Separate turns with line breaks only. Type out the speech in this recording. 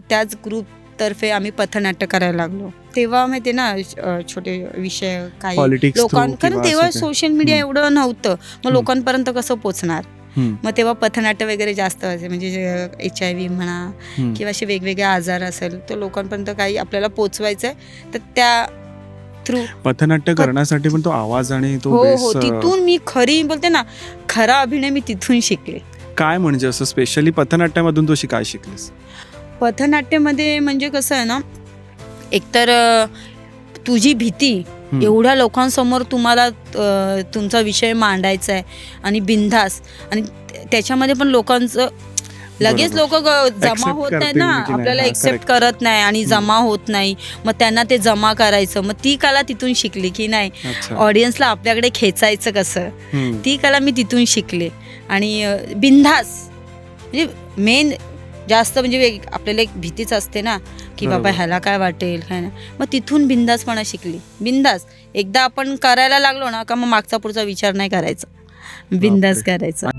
त्याच ग्रुपतर्फे आम्ही पथनाट्य करायला लागलो तेव्हा माहिती ना छोटे विषय काही
Politics
लोकां
through
कारण
किंवा
तेव्हा
असं काही.
सोशल मीडिया
हम्म.
एवढं नव्हतं मग
हम्म.
लोकांपर्यंत कसं पोचणार
हम्म,
मग तेव्हा पथनाट्य वगैरे जास्त व्हायचे म्हणजे एच आय व्ही म्हणा
हम्म.
किंवा असे वेगवेगळे आजार असेल तर लोकांपर्यंत काही आपल्याला पोचवायचं आहे तर त्या थ्रू
पथनाट्य करण्यासाठी पण तो आवाज आणि तो
हो हो
अ,
तिथून मी खरी बोलते ना खरा अभिनय मी तिथून शिकले
काय म्हणजे असं स्पेशली पथनाट्यामधून तू अशी काय शिकलीस
पथनाट्यामध्ये म्हणजे कसं आहे ना एकतर तुझी भीती. एवढ्या लोकांसमोर तुम्हाला तुमचा विषय मांडायचा आहे आणि बिनधास आणि त्या- त्याच्यामध्ये पण लोकांचं लगेच. लोक जमा होत नाही ना
नाही.
आपल्याला एक्सेप्ट. करत नाही आणि जमा होत नाही मग त्यांना ते जमा करायचं मग ती कला तिथून शिकली की नाही ऑडियन्सला आपल्याकडे खेचायचं कसं. ती कला मी तिथून शिकले आणि बिनधास म्हणजे मेन जास्त म्हणजे वेग- आपल्याला एक भीतीच असते ना की बाबा. ह्याला काय वाटेल काय नाही. मग तिथून बिंदासपणा शिकली. बिंदास. एकदा आपण करायला लागलो ना का मग मागचा पुढचा विचार नाही करायचा. बिंदास करायचा.